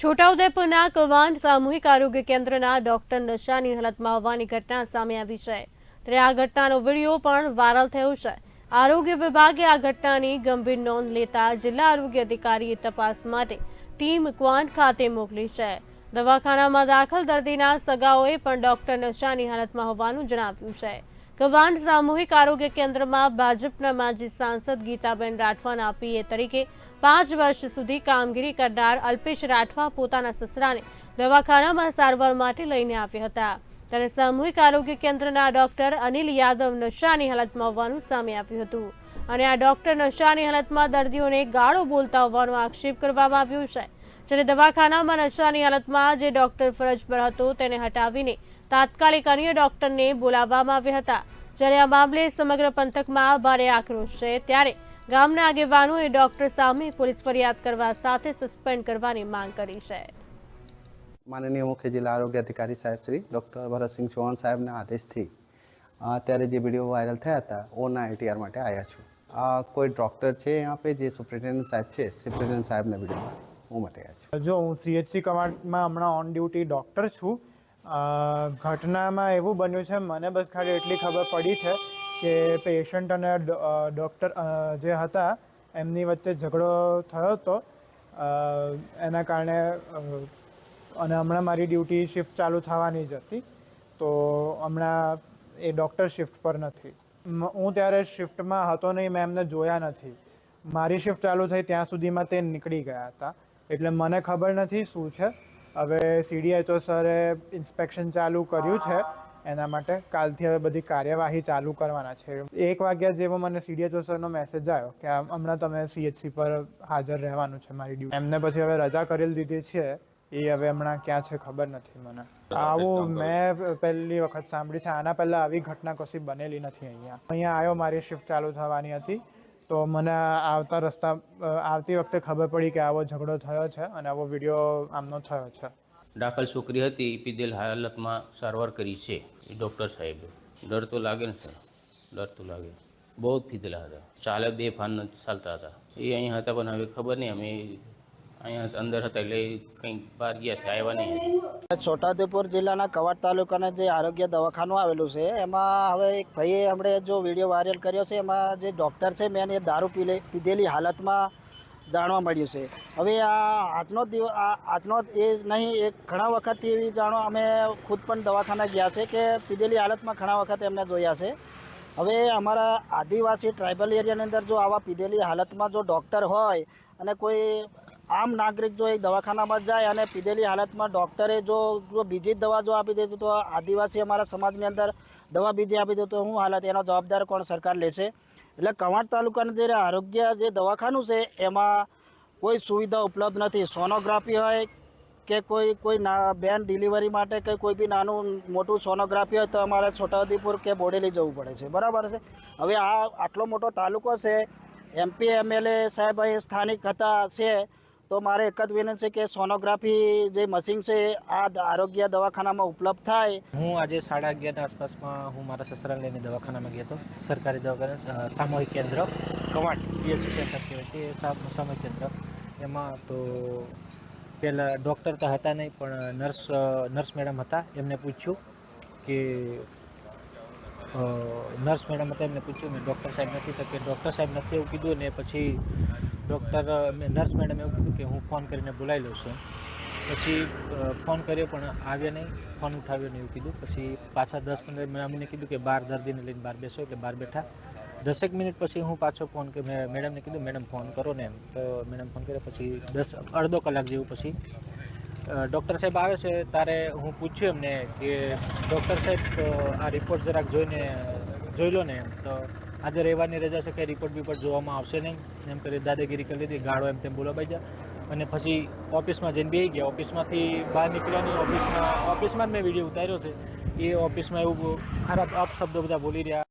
છોટાઉદેપુરના કવાંટ સામૂહિક આરોગ્ય કેન્દ્રના ડોક્ટર નશાની હાલતમાં હોવાની ઘટના સામે આવી છે. ત્યારે આ ઘટનાનો વીડિયો પણ વાયરલ થયો છે. આરોગ્ય વિભાગે આ ઘટનાની ગંભીર નોંધ લેતા જિલ્લા આરોગ્ય અધિકારીએ તપાસ માટે ટીમ ક્વાંટ ખાતે મોકલી છે. દવાખાનામાં દાખલ દર્દીના સગાઓએ પણ ડોક્ટર નશાની હાલતમાં હોવાનું જણાવ્યું છે. કવાન સામૂહિક આરોગ્ય કેન્દ્રમાં ભાજપના માજી સાંસદ ગીતાબેન રાઠવાના પીએ તરીકે પાંચ વર્ષ સુધી કામગીરી કરનાર અલ્પેશ રાઠવા પોતાના સસરાને દવાખાનામાં સારવાર માટે લઈને આવ્યા હતા. ત્યારે સામૂહિક આરોગ્ય કેન્દ્રના ડોક્ટર અનિલ યાદવ નશાની હાલતમાં હોવાનું સામે આવ્યું હતું. અને આ ડોક્ટર નશાની હાલતમાં દર્દીઓને ગાળો બોલતા હોવાનો આક્ષેપ કરવામાં આવ્યો છે. જ્યારે દવાખાનામાં નશાની હાલતમાં જે ડોક્ટર ફરજ પર હતો, તેને હટાવીને તાત્કાલિક અન્ય ડોક્ટરને બોલાવવામાં આવ્યા હતા. જ્યારે આ મામલે સમગ્ર પંથકમાં ભારે આક્રોશ છે, ત્યારે ગામના આગેવાનોએ ડોક્ટર સામે પોલીસ ફરિયાદ કરવા સાથે સસ્પેન્ડ કરવાની માંગ કરી છે. માનનીય મુખ્ય જિલ્લા આરોગ્ય અધિકારી સાહેબ શ્રી ડૉક્ટર ભરતસિંહ ચૌહાણ સાહેબના આદેશથી અત્યારે જે વીડિયો વાયરલ થયા હતા ઓના આઈટીઆર માટે આવ્યા છું. આ કોઈ ડૉક્ટર છે અહીંયા પે જે સુપ્રિન્ટેન્ડન્ટ સાહેબ છે? સુપ્રિન્ટેન્ડન્ટ સાહેબના વીડિયો હું માટે આવ્યા છું. જો હું સીએચસી કમાન્ડમાં હમણાં ઓન ડ્યુટી ડૉક્ટર છું ઘટનામાં એવું બન્યું છે મને બસ ખાલી એટલી ખબર પડી છે કે પેશન્ટ અને ડૉક્ટર જે હતા, એમની વચ્ચે ઝઘડો થયો હતો. એના કારણે અને હમણાં મારી ડ્યુટી શિફ્ટ ચાલુ થવાની જ હતી. તો હમણાં એ ડૉક્ટર શિફ્ટ પર નથી. હું ત્યારે શિફ્ટમાં હતો નહીં, મેં એમને જોયા નથી. મારી શિફ્ટ ચાલુ થઈ ત્યાં સુધીમાં તે નીકળી ગયા હતા. એટલે મને ખબર નથી શું છે. હવે સીડીએચઓ સરે ઇન્સ્પેક્શન ચાલુ કર્યું છે. એના માટે કાલથી હવે બધી કાર્યવાહી ચાલુ કરવાના છે. એક વાગ્યા જેવો મને સીડીએચઓ સરનો મેસેજ આવ્યો કે હમણાં તમે સીએચસી પર હાજર રહેવાનું છે મારી ડ્યુટી એમને પછી હવે રજા કરી દીધી છે. એ હવે હમણાં ક્યાં છે ખબર નથી મને. આવું મેં પહેલી વખત સાંભળી છે. આના પહેલાં આવી ઘટના કશી બનેલી નથી અહીંયા. અહીંયા આવ્યો મારી શિફ્ટ ચાલુ થવાની હતી. તો મને આવતા રસ્તા આવતી વખતે ખબર પડી કે આવો ઝઘડો થયો છે અને આવો વીડિયો આમનો થયો છે. દાખલ છોકરી હતી પીધેલ હાલતમાં સારવાર કરી છે, એ ડૉક્ટર સાહેબે. ડર તો લાગે ને સર, ડર તો લાગે. બહુ જ પીધેલા હતા. ચાલે બે ફાન ચાલતા હતા. એ અહીંયા હતા પણ હવે ખબર નહીં, અમે અહીંયા અંદર હતા એટલે કંઈક બહાર ગયા છે, આવ્યા નહીં. છોટાઉદેપુર જિલ્લાના કવાડ તાલુકાના જે આરોગ્ય દવાખાનું આવેલું છે, એમાં હવે એક ભાઈએ હમણે જો વીડિયો વાયરલ કર્યો છે, એમાં જે ડૉક્ટર છે, મેં એને દારૂ પીલે, પીધેલી હાલતમાં જાણવા મળ્યું છે. હવે આ આજનો દિવસ આજનો એ નહીં એક ઘણા વખતથી એવી જાણો અમે ખુદ પણ દવાખાના ગયા છે કે પીધેલી હાલતમાં ઘણા વખત એમને જોયા છે. હવે અમારા આદિવાસી ટ્રાઇબલ એરિયાની અંદર જો આવા પીધેલી હાલતમાં જો ડૉક્ટર હોય અને કોઈ આમ નાગરિક જો એ દવાખાનામાં જાય અને પીધેલી હાલતમાં ડૉક્ટરે જો બીજી દવા જો આપી દીધી તો આદિવાસી અમારા સમાજની અંદર દવા બીજી આપી દે તો હું હાલત? એનો જવાબદાર કોણ સરકાર લેશે? એટલે કવાંટ તાલુકાનું જે આરોગ્ય જે દવાખાનું છે, એમાં કોઈ સુવિધા ઉપલબ્ધ નથી. સોનોગ્રાફી હોય કે કોઈ કોઈ ના, બેન ડિલિવરી માટે કે કોઈ બી નાનું, મોટું સોનોગ્રાફી હોય તો અમારે છોટાઉદેપુર કે બોડેલી જવું પડે છે. બરાબર છે? હવે આ આટલો મોટો તાલુકો છે, એમપી, એમએલએ સાહેબ અહીં સ્થાનિક હતા, છે. તો મારે એક જ વિનંતી છે કે સોનોગ્રાફી જે મશીન છે, આ આરોગ્ય દવાખાનામાં ઉપલબ્ધ થાય. હું આજે સાડા અગિયારના આસપાસમાં હું મારા સસરા લઈને દવાખાનામાં ગયો હતો, સરકારી દવાખાના સામૂહિક કેન્દ્ર, કવાટ પીએસસી સેન્ટર કહેવાય છે સામૂહિક કેન્દ્ર. એમાં તો પહેલાં ડૉક્ટર તો હતા નહીં, પણ નર્સ નર્સ મેડમ હતા, એમને પૂછ્યું કે નર્સ મેડમ હતા, એમને પૂછ્યું, મેં ડૉક્ટર સાહેબ નથી તો કે ડૉક્ટર સાહેબ નથી એવું કીધું, ને પછી ડૉક્ટર મેં, નર્સ મેડમ એવું કીધું કે હું ફોન કરીને બોલાવી લઉં છું. પછી ફોન કર્યો પણ આવ્યા નહીં, ફોન ઉઠાવ્યો નહીં એવું કીધું. પછી પાછા દસ પંદર મિનિટ, અમને કીધું કે બાર દર્દીને લઈને બહાર બેસો એટલે બહાર બેઠા. દસેક મિનિટ પછી હું પાછો ફોન કે, મેં, મેડમને કીધું, મેડમ, ફોન કરો ને એમ. તો મેડમ ફોન કર્યો, પછી દસ, અડધો કલાક જેવું પછી ડૉક્ટર સાહેબ આવે છે, તારે હું પૂછ્યું એમને કે, ડૉક્ટર સાહેબ આ રિપોર્ટ જરાક જોઈને, જોઈ લો ને એમ. તો આજે રવિવારની રજા છે કે રિપોર્ટ બિપોર્ટ જોવામાં આવશે નહીં. એમ કરી દાદાગીરી કરી લીધી, ગાળો એમ તેમ બોલાવાઈ જાય અને પછી ઓફિસમાં જઈને બેસી ગયા. ઓફિસમાંથી બહાર નીકળ્યાની ઓફિસમાં ઓફિસમાં જ મેં વીડિયો ઉતાર્યો છે. એ ઓફિસમાં એવું ખરાબ અપશબ્દો બધા બોલી રહ્યા.